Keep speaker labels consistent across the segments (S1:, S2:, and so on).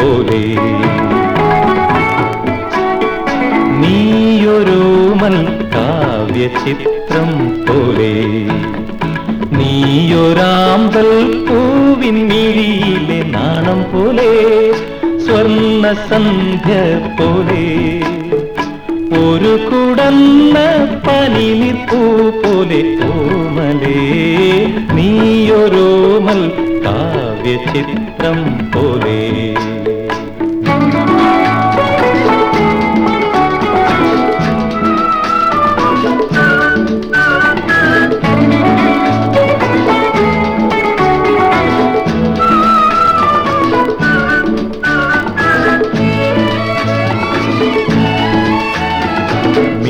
S1: ചിത്രം നീയൊരു മൽ കാവ്യ ചിത്രം പോലെ. നീയൊരാമ്പൽ പൂവിൻ മിഴിയിലെ നാണം പോലെ. സ്വർണ സന്ധ്യ പോലെ. ഒരു കുടന്ന പനിനിപ്പൂ പോലെ ഓമലേ. നീയൊരോമൽ കാവ്യ ചിത്രം പോലെ.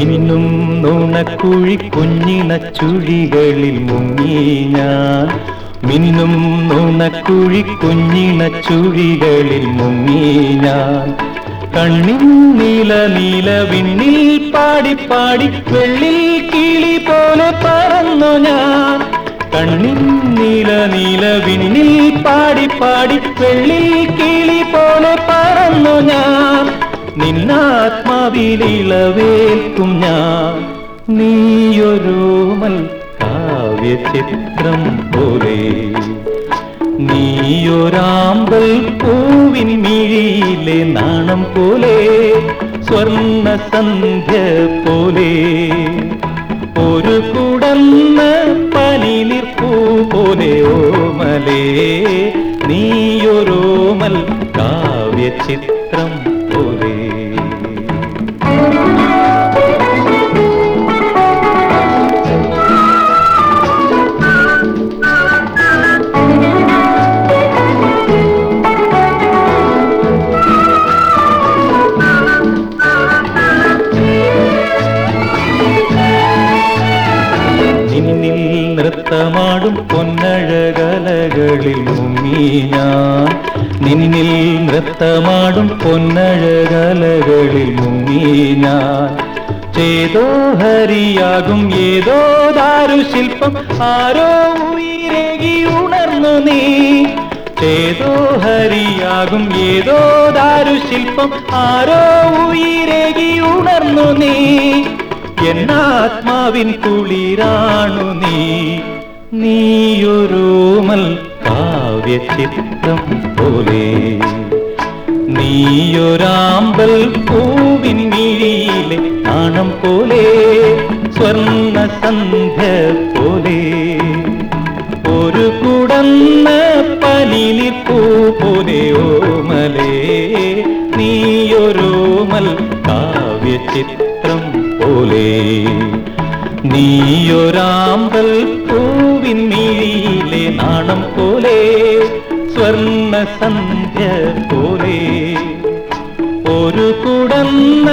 S1: മിന്നും നുണക്കുഴി കുഞ്ഞിണ ചുഴികളിൽ മുങ്ങി ഞാൻ. മിന്നും നുണക്കുഴി കുഞ്ഞിണ ചുഴികളിൽ മുങ്ങി ഞാൻ. കണ്ണിൻ നീല നീല വിണ്ണിൽ പാടി പാടി വെള്ളിൽ കിളി പോലെ പറന്നു ഞാൻ. കണ്ണിൻ നീല നീല വിണ്ണിൽ പാടി പാടി വെള്ളിൽ കിളി പോലെ പറന്നു ഞാൻ. നിന്നാത്മാവിലിളവേൽക്കും ഞാൻ. നീയൊരോമൽ കാവ്യ ചിത്രം പോലെ. നീയൊരാമ്പൽ പൂവിൻ മിഴിയിലെ നാണം പോലെ. സ്വർണ സന്ധ്യ പോലെ. ഒരു കുടന്ന പനി നിற்பൂ പോലെ ഓമലേ നീയൊരോമൽ കാവ്യ നൃത്തമാടും പൊന്നഴകലകളിൽ മുങ്ങി ഞാൻ നിന്നിൽ നൃത്തമാടും പൊന്നഴകലകളിൽ മുങ്ങി ഞാൻ ചേതോ ഹരിയാകും ഏതോ ദാരുശില്പം ആരോ ഉയരകി ഉണർന്നു നീ. ചേതോ ഹരിയാകും ഏതോ ദാരുശില്പം ആരോ ഉയരകി ഉണർന്നു നീ. എന്നാത്മാവിൻ കുളിരാണു നീ. നീയൊരോമൽ കാവ്യ ചിത്രം പോലെ. നീയൊരാമ്പൽ പൂവിൻ മിഴിയിലെ നാണം പോലെ സ്വർണ സന്ധ്യ പോലെ. ഒരു കുടന്ന പനിനിപ്പൂ പോലെ ഓമലേ നീയൊരോമൽ കാവ്യ ചിത്രം പോലെ. നീയൊരാമ്പൽ പൂവിൻ മിഴിയിലെ നാണം പോലെ സ്വർണ സന്ധ്യ പോലെ. ഒരു കുടന്ന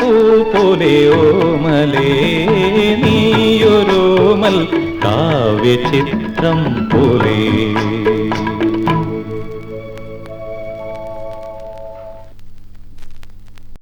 S1: പൂ പോലെ ഓമലേ നീയൊരോമൽ കാവ്യ ചിത്രം പോലെ.